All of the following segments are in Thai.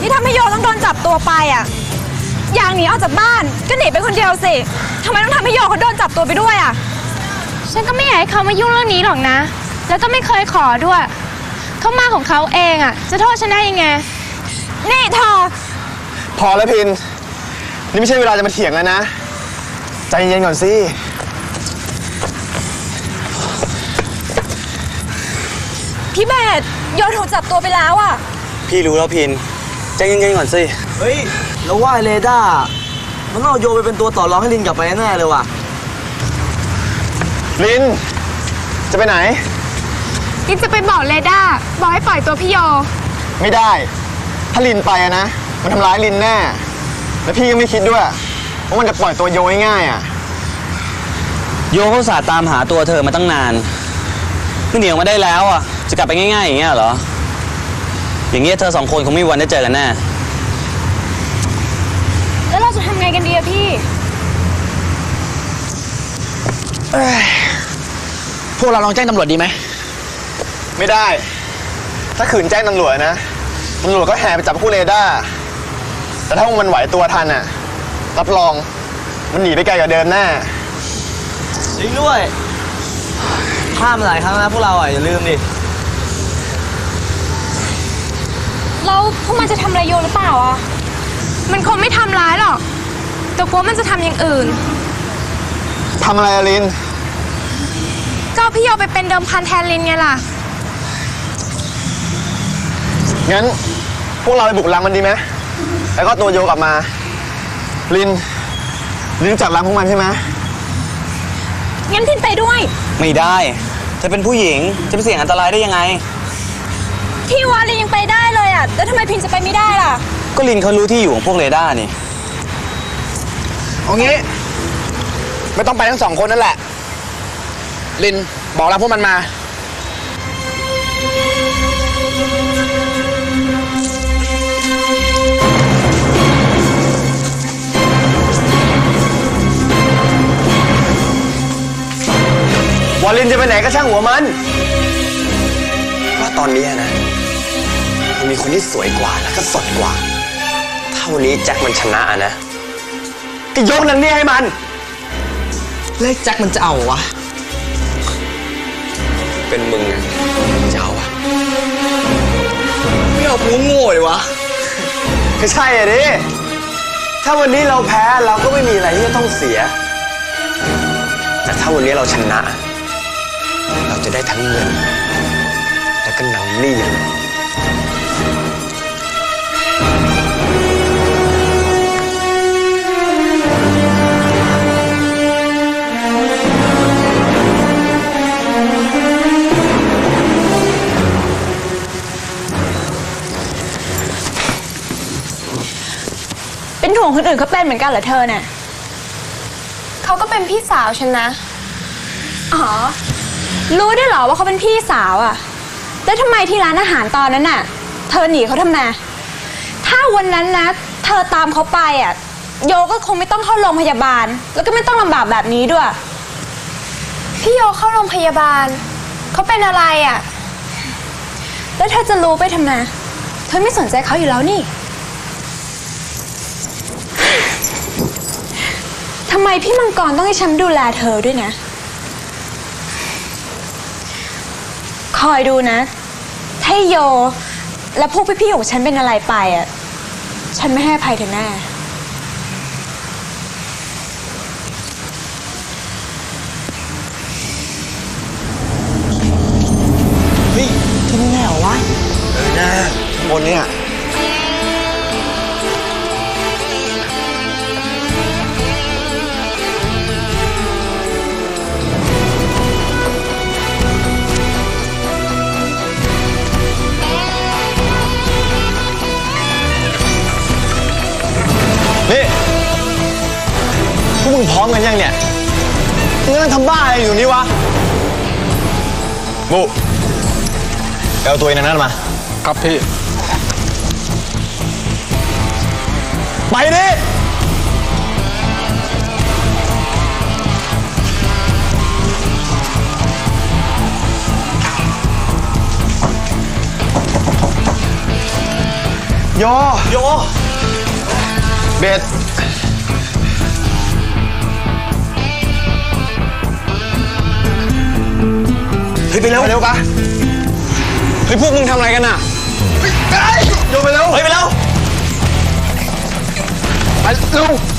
ที่ทำให้โยต้องโดนจับตัวไปอะ อยากหนีออกจากบ้านก็หนีไปคนเดียวสิทำไมต้องทำให้โยเขาโดนจับตัวไปด้วยอะ ฉันก็ไม่อยากให้เขามายุ่งเรื่องนี้หรอกนะ แล้วก็ไม่เคยขอด้วย เขามาของเขาเองอะจะโทษฉันได้ยังไง นี่เธอพอแล้วพิน นี่ไม่ใช่เวลาจะมาเถียงแล้วนะ ใจเย็นๆก่อนสิ พี่เบสโยถูกจับตัวไปแล้วอะ พี่รู้แล้วพิน ใจเย็นๆก่อนสิ เฮ้ยแล้วว่าไอ้เรด้ามันต้องเอาโยไปเป็นตัวต่อรองให้ลินกลับไปแน่เลยว่ะ ลิน จะไปไหนกินจะไปบอกเลด้าบอกให้ปล่อยตัวพี่โย ไม่ได้ ถ้าลินไปอะนะ มันทำร้ายลินแน่ แล้วพี่ก็ไม่คิดด้วยว่ามันจะปล่อยตัวโยง่ายๆอะโยเขาอุตสาห์ตามหาตัวเธอมาตั้งนานเพิ่งหนีออกมาได้แล้วอะ จะกลับไปง่ายๆอย่างเงี้ยเหรอ อย่างเงี้ยเธอสองคนคงไม่มีวันได้เจอกันแน่ แล้วเราจะทำไงกันดีอะพี่ พวกเราลองแจ้งตำรวจดีไหม ไม่ได้ ถ้าขืนแจ้งตำรวจนะตำรวจก็แห่ไปจับผู้เรดาร์แต่ถ้ามันไหวตัวทันอะรับรองมันหนีไปไกลกว่าเดิมแน่ จริงด้วยข้ามมาหลายครั้งนะพวกเราอะอย่าลืมดิ เราพวกมันจะทำอะไรโยหรือเปล่าอะมันคงไม่ทำร้ายหรอก แต่กลัวมันจะทำอย่างอื่น ทำอะไรอะลิน ก็เอาพี่โยไปเป็นเดิมพันแทนลินไงล่ะ งั้น พวกเราไปบุกรังมันดีไหมแล้วก็ตัวโยกลับมา ลิน ลินรู้จักรังพวกมันใช่ไหมงั้นพินไปด้วย ไม่ได้เธอเป็นผู้หญิงจะไปเสี่ยงอันตรายได้ยังไง ที่วาลียังไปได้เลยอะ แล้วทำไมพินจะไปไม่ได้ล่ะ ก็ลินเขารู้ที่อยู่ของพวกเรดาร์นี่ เอางี้ ไม่ต้องไปทั้งสองคนนั่นแหละ ลินบอกลาพวกมันมา วอลินจะไปไหนก็ช่างหัวมัน ว่าตอนนี้นะ มันมีคนที่สวยกว่าแล้วก็สดกว่าถ้าวันนี้แจ็คมันชนะนะ ก็ยกนางเนี่ยให้มัน แล้วไอ้แจ็คมันจะเอาเหรอวะ เป็นมึงอะจะเอาอะไม่เอากูโง่เลยวะ ก็ใช่อะดิ ถ้าวันนี้เราแพ้เราก็ไม่มีอะไรที่จะต้องเสีย แต่ถ้าวันนี้เราชนะ เราจะได้ทั้งเงิน แล้วก็หนังลี่เลยเป็นห่วงคนอื่นเขาเป็นเหมือนกันเหรอเธอเนี่ยเขาก็เป็นพี่สาวฉันนะ อ๋อ รู้ได้วยเหรอว่าเขาเป็นพี่สาวอะแล้วทำไมที่ร้านอาหารตอนนั้นน่ะ เธอหนีเขาทำไม ถ้าวันนั้นนะ เธอตามเขาไปอะโยก็คงไม่ต้องเข้าโรงพยาบาล แล้วก็ไม่ต้องลำบากแบบนี้ด้วย พี่โยเข้าโรงพยาบาล เขาเป็นอะไรอะแล้วเธอจะรู้ไปทำไม เธอไม่สนใจเขาอยู่แล้วนี่ ทำไมพี่มังกรต้องให้ฉันดูแลเธอด้วยนะ คอยดูนะ ถ้าโย และพวกพี่ๆของฉันเป็นอะไรไปอะ ฉันไม่ให้อภัยเธอแน่ เฮ้ยที่นี่แน่เหรอวะเออหน้าบนเนี่ย พวกมึงพร้อมกันยังเนี่ยมึงนั่งทำบ้าอะไรอยู่นี่วะบุไปเอาตัวเองนั้นมา ครับพี่ ไปดิโย โย เบส ฮ้ยไปเร็วไปเร็วปะเฮ้ยพวกมึงทำอะไรกันอะโยไปเร็วเฮ้ยไปเร็วไปเร็ว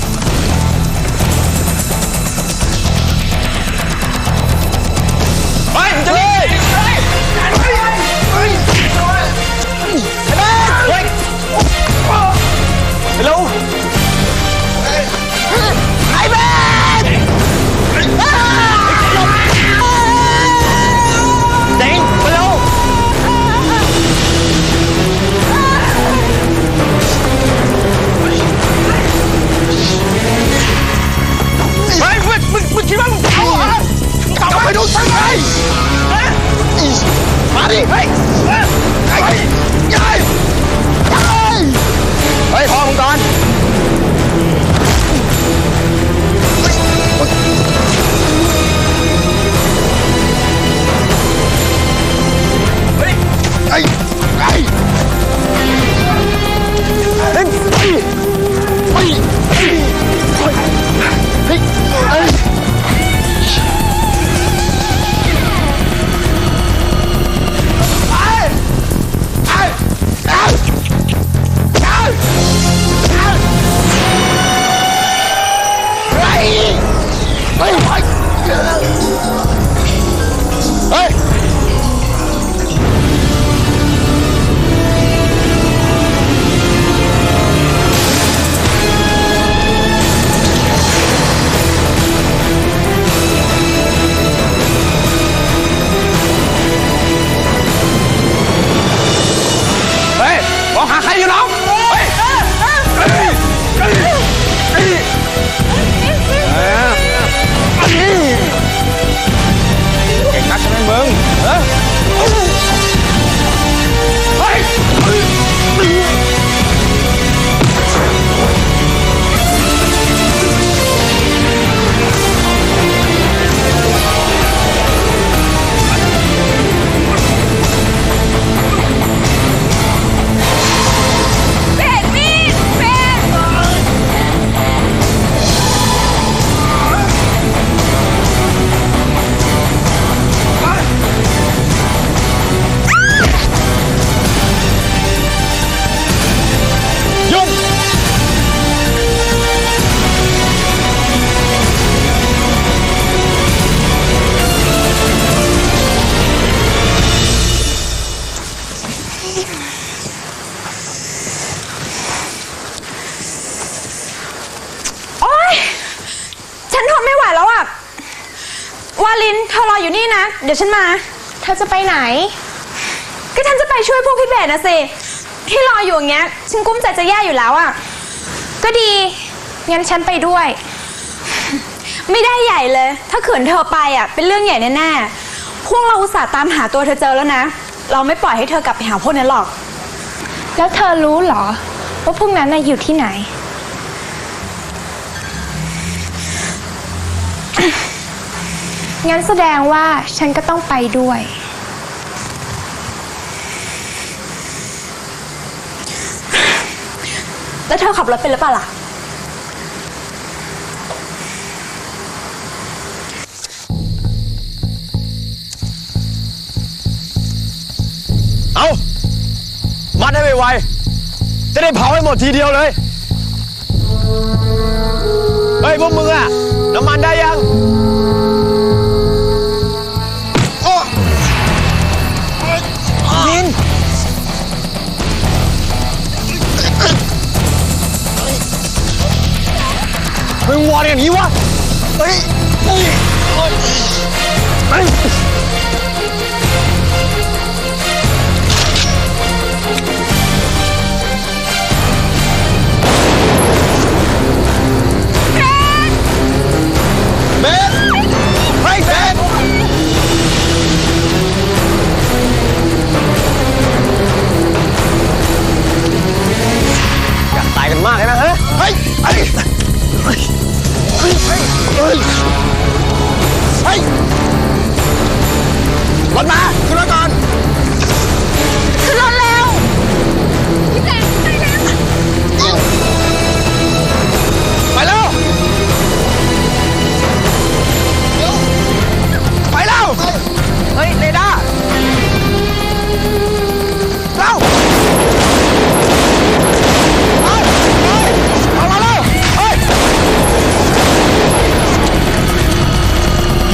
ว่าลินเธอรออยู่นี่นะ เดี๋ยวฉันมา เธอจะไปไหน ก็ฉันจะไปช่วยพวกพี่เบสนะสิ ที่รออยู่อย่างเงี้ย ฉันกุ้มใจจะแย่อยู่แล้วอะ ก็ดี งั้นฉันไปด้วย ไม่ได้ใหญ่เลย ถ้าขืนเธอไปอะ เป็นเรื่องใหญ่แน่ๆ พวกเราอุตส่าห์ตามหาตัวเธอเจอแล้วนะ เราไม่ปล่อยให้เธอกลับไปหาพวกนั้นหรอก แล้วเธอรู้เหรอ ว่าพวกนั้นน่ะอยู่ที่ไหน งั้นแสดงว่าฉันก็ต้องไปด้วย แล้วเธอขับรถเป็นหรือเปล่าล่ะ เอามัดให้ไวๆจะได้เผาให้หมดทีเดียวเลย เฮ้ยพวกมึงอะน้ำมันได้ยัง มึงวอนอย่างนี้วะเฮ้ยเฮ้ยเฮ้ย